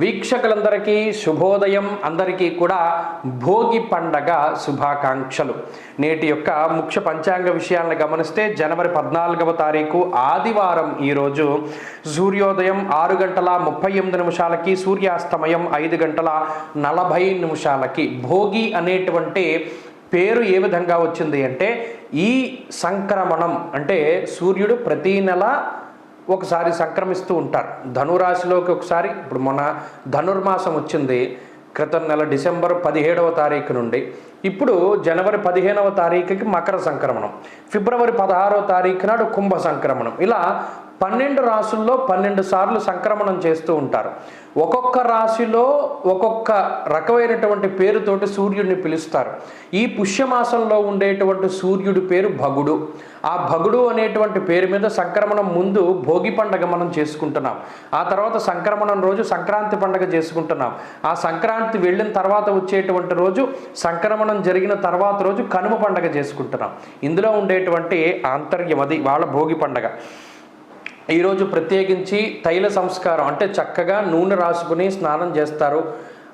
వీక్షకులందరికీ శుభోదయం. అందరికీ కూడా భోగి పండగ శుభాకాంక్షలు. నేటి యొక్క ముఖ్య పంచాంగ విషయాలను గమనిస్తే జనవరి పద్నాలుగవ తారీఖు ఆదివారం ఈరోజు సూర్యోదయం ఆరు గంటల ముప్పై ఎనిమిది నిమిషాలకి సూర్యాస్తమయం ఐదు గంటల నలభై నిమిషాలకి. భోగి అనేటువంటి పేరు ఏ విధంగా వచ్చింది అంటే ఈ సంక్రమణం అంటే సూర్యుడు ప్రతీ నెల ఒకసారి సంక్రమిస్తూ ఉంటారు. ధనురాశిలోకి ఒకసారి ఇప్పుడు మొన్న ధనుర్మాసం వచ్చింది క్రితం నెల డిసెంబర్ పదిహేడవ తారీఖు నుండి. ఇప్పుడు జనవరి పదిహేనవ తారీఖుకి మకర సంక్రమణం ఫిబ్రవరి పదహారవ తారీఖు నాడు కుంభ సంక్రమణం. ఇలా పన్నెండు రాసుల్లో పన్నెండు సార్లు సంక్రమణం చేస్తూ ఉంటారు. ఒక్కొక్క రాశిలో ఒక్కొక్క రకమైనటువంటి పేరుతోటి సూర్యుడిని పిలుస్తారు. ఈ పుష్యమాసంలో ఉండేటువంటి సూర్యుడి పేరు భగుడు. ఆ భగుడు అనేటువంటి పేరు మీద సంక్రమణం ముందు భోగి పండగ మనం చేసుకుంటున్నాం. ఆ తర్వాత సంక్రమణం రోజు సంక్రాంతి పండగ చేసుకుంటున్నాం. ఆ సంక్రాంతి వెళ్ళిన తర్వాత వచ్చేటువంటి రోజు సంక్రమణం జరిగిన తర్వాత రోజు కనుమ పండగ చేసుకుంటున్నాం. ఇందులో ఉండేటువంటి ఆంతర్యం అది వాళ్ళ భోగి పండగ. ఈరోజు ప్రత్యేకించి తైల సంస్కారం అంటే చక్కగా నూనె రాసుకుని స్నానం చేస్తారు.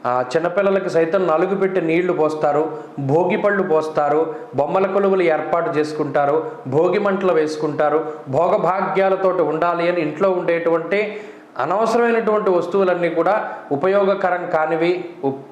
చిన్నపిల్లలకు చిన్నపిల్లలకి సైతం నలుగు పెట్టి నీళ్ళు పోస్తారు భోగి పళ్ళు పోస్తారు బొమ్మల కొలువులు ఏర్పాటు చేసుకుంటారు భోగి మంటలు వేసుకుంటారు. భోగభాగ్యాలతోటి ఉండాలి అని ఇంట్లో ఉండేటువంటి అనవసరమైనటువంటి వస్తువులన్నీ కూడా ఉపయోగకరం కానివి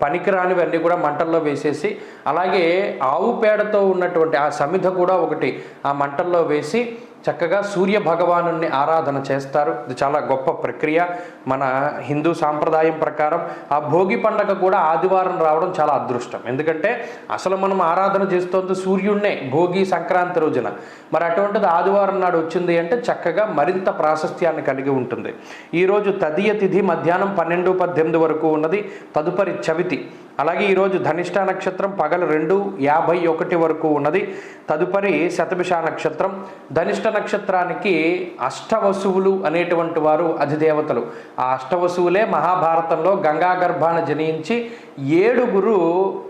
పనికిరానివి అన్నీ కూడా మంటల్లో వేసేసి అలాగే ఆవు పేడతో ఉన్నటువంటి ఆ సమిధ కూడా ఒకటి ఆ మంటల్లో వేసి చక్కగా సూర్య భగవాను ఆరాధన చేస్తారు. ఇది చాలా గొప్ప ప్రక్రియ. మన హిందూ సాంప్రదాయం ప్రకారం ఆ భోగి పండగ కూడా ఆదివారం రావడం చాలా అదృష్టం. ఎందుకంటే అసలు మనం ఆరాధన చేస్తోంది సూర్యుడినే భోగి సంక్రాంతి రోజున. మరి అటువంటిది ఆదివారం నాడు వచ్చింది అంటే చక్కగా మరింత ప్రాశస్త్యాన్ని కలిగి ఉంటుంది. ఈరోజు తదియ తిథి మధ్యాహ్నం పన్నెండు పద్దెనిమిది వరకు ఉన్నది. తదుపరి చవితి. అలాగే ఈరోజు ధనిష్ట నక్షత్రం పగలు రెండు యాభై ఒకటి వరకు ఉన్నది. తదుపరి శతభిష నక్షత్రం. ధనిష్ట నక్షత్రానికి అష్టవసువులు అనేటువంటి వారు అధిదేవతలు. ఆ అష్టవసువులే మహాభారతంలో గంగా గర్భాన జనించి ఏడుగురు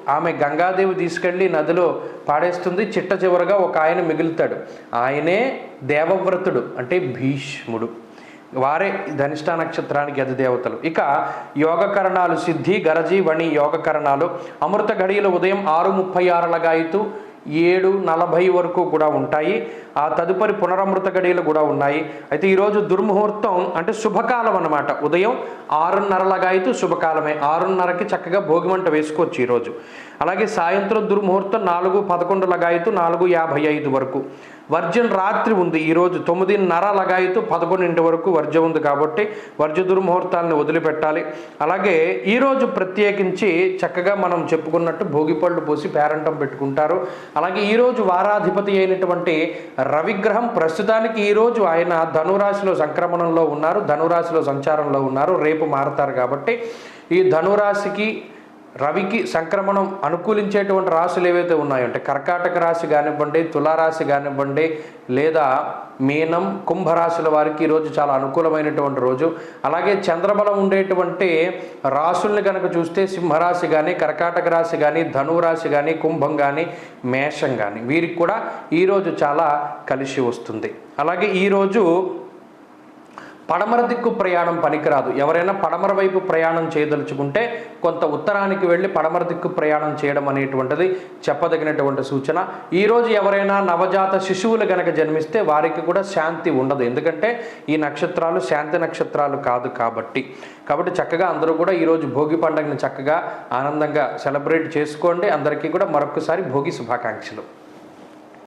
ఆమె గంగాదేవి తీసుకెళ్ళి నదిలో పాడేస్తుంది. చిట్ట చివరగా ఒక ఆయన మిగులుతాడు. ఆయనే దేవవ్రతుడు అంటే భీష్ముడు. వారే ధనిష్ట నక్షత్రానికి అధిదేవతలు ఇక యోగకరణాలు సిద్ధి గరజీ వణి యోగకరణాలు. అమృత ఘడియలు ఉదయం ఆరు ముప్పై ఆరులగా ఆరులగాయితూ ఏడు నలభై వరకు కూడా ఉంటాయి. ఆ తదుపరి పునరమృత గడియలు కూడా ఉన్నాయి. అయితే ఈరోజు దుర్ముహూర్తం అంటే శుభకాలం అన్నమాట. ఉదయం ఆరున్నరలగాయితూ శుభకాలమే. ఆరున్నరకి చక్కగా భోగిమంట వేసుకోవచ్చు ఈరోజు అలాగే సాయంత్రం దుర్ముహూర్తం నాలుగు పదకొండు లగాయితూ నాలుగు యాభై ఐదు వరకు. వర్జన్ రాత్రి ఉంది ఈరోజు తొమ్మిదిన్నర లగాయితూ పదకొండింటి వరకు వర్జం ఉంది కాబట్టి వర్జ దుర్ముహూర్తాలను వదిలిపెట్టాలి. అలాగే ఈరోజు ప్రత్యేకించి చక్కగా మనం చెప్పుకున్నట్టు భోగిపళ్ళు పోసి పేరంటం పెట్టుకుంటారు. అలాగే ఈరోజు వారాధిపతి అయినటువంటి రవిగ్రహం ప్రస్తుతానికి ఈరోజు ఆయన ధనురాశిలో సంక్రమణంలో ఉన్నారు ధనురాశిలో సంచారంలో ఉన్నారు రేపు మారతారు కాబట్టి ఈ ధనురాశికి రవికి సంక్రమణం అనుకూలించేటువంటి రాశులు ఏవైతే ఉన్నాయో అంటే కర్కాటక రాశి కానివ్వండి తులారాశి కానివ్వండి లేదా మీనం కుంభరాశుల వారికి ఈరోజు చాలా అనుకూలమైనటువంటి రోజు. అలాగే చంద్రబలం ఉండేటువంటి రాశుల్ని కనుక చూస్తే సింహరాశి కానీ కర్కాటక రాశి కానీ ధనురాశి కానీ కుంభం కానీ మేషం కానీ వీరికి కూడా ఈరోజు చాలా కలిసి వస్తుంది. అలాగే ఈరోజు పడమర దిక్కు ప్రయాణం పనికిరాదు. ఎవరైనా పడమర వైపు ప్రయాణం చేయదలుచుకుంటే కొంత ఉత్తరానికి వెళ్ళి పడమర దిక్కు ప్రయాణం చేయడం అనేటువంటిది చెప్పదగినటువంటి సూచన. ఈరోజు ఎవరైనా నవజాత శిశువులు గనక జన్మిస్తే వారికి కూడా శాంతి ఉండదు. ఎందుకంటే ఈ నక్షత్రాలు శాంతి నక్షత్రాలు కాదు కాబట్టి. కాబట్టి చక్కగా అందరూ కూడా ఈరోజు భోగి పండుగను చక్కగా ఆనందంగా సెలబ్రేట్ చేసుకోండి. అందరికీ కూడా మరొకసారి భోగి శుభాకాంక్షలు.